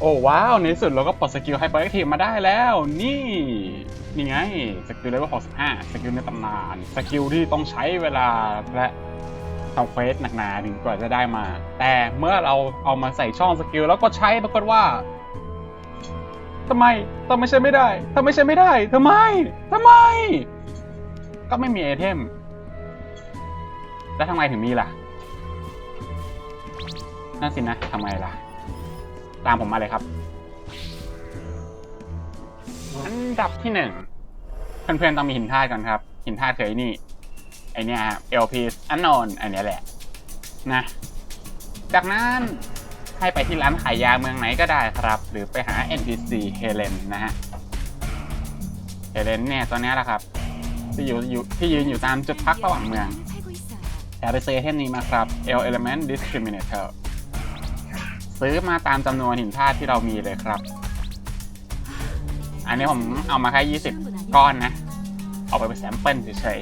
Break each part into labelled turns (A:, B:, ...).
A: โอ้ว้าวในที่สุดเราก็ปลดสกิลไฮเปอร์แอคทีฟมาได้แล้ว นี่นี่ไงสกิลเลเวล65 สกิลในตำนาน สกิลที่ต้องใช้เวลาและทำเควสหนักหนาถึงกว่าจะได้มา แต่เมื่อเราเอามาใส่ช่องสกิลแล้วก็ใช้ปรากฏว่าทำไมทำไมใช้ไม่ได้ทำไมใช้ไม่ได้ทำไมทำไม ก็ไม่มีไอเทม แล้วทำไมถึงมีล่ะ นั่นสินะทำไมล่ะ ตามผมมาเลยครับ อันดับที่หนึ่งเพื่อนๆต้องมีหินธาตุก่อนครับ หินธาตุเคยนี่ ไอเนี้ยครับ LP unknown อันเนี้ยแหละ นะ จากนั้นให้ไปที่ร้านขายยาเมืองไหนก็ได้ครับ หรือไปหา NPC เฮเลนนะฮะเฮเลนเนี่ยตัวเนี้ยแหละครับ ที่อยู่อยู่ที่ยืนอยู่ตามจุดพักระหว่างเมืองแต่ไปซื้อไอเทมนี้มาครับ L Element Discriminator ซื้อมาตามจำนวนหินธาตุที่เรามีเลยครับ อันนี้ผมเอามาแค่20 ก้อนนะ เอาไปเป็นแซมเปิลเฉย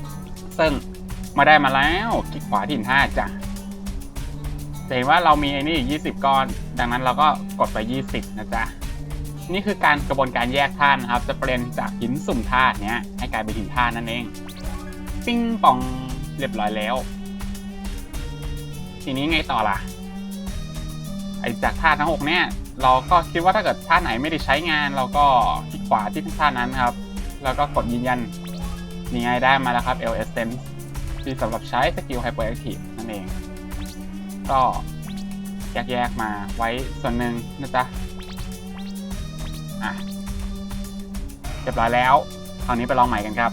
A: ๆ ซึ่งมาได้มาแล้วคลิกขวาที่หินธาตุจ้ะจะเห็นว่าเรามีไอ้นี่ 20 ก้อน ดังนั้นเราก็กดไป 20 นะจ๊ะ นี่คือการกระบวนการแยกธาตุนะครับ จะเปลี่ยนจากหินสุ่มธาตุเนี้ยให้กลายเป็นหินธาตุนั่นเอง ปิ้งปองเรียบร้อยแล้ว ทีนี้ไงต่อล่ะ ไอจากธาตุทั้งหกเนี่ยเราก็คิดว่าถ้าเกิดธาตุไหนไม่ได้ใช้งาน เราก็คลิกขวาที่ธาตุนั้นครับ แล้วก็กดยืนยันนี่ไงได้มาแล้วครับ L Essence ที่สำหรับใช้สกิล Hyperactive นั่นเอง ก็แยกๆมาไว้ส่วนหนึ่งนะจ๊ะอะเรียบร้อยแล้วคราวนี้ไปลองใหม่กันครับ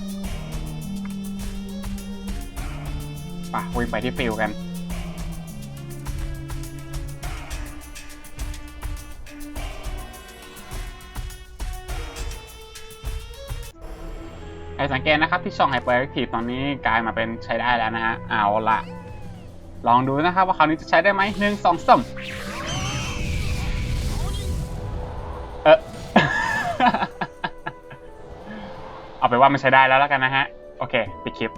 A: ไป่ะวิ่งไปที่ฟิลกัน ให้สังเกตนะครับที่ช่อง Hyperactive ตอนนี้กลายมาเป็นใช้ได้แล้วนะฮะ เอาละลองดูนะครับว่าคราวนี้จะใช้ได้ไหมหนึ่งสองสามเออเอาไปว่ามันใช้ได้แล้วแล้วกันนะฮะ โอเคปิดคลิป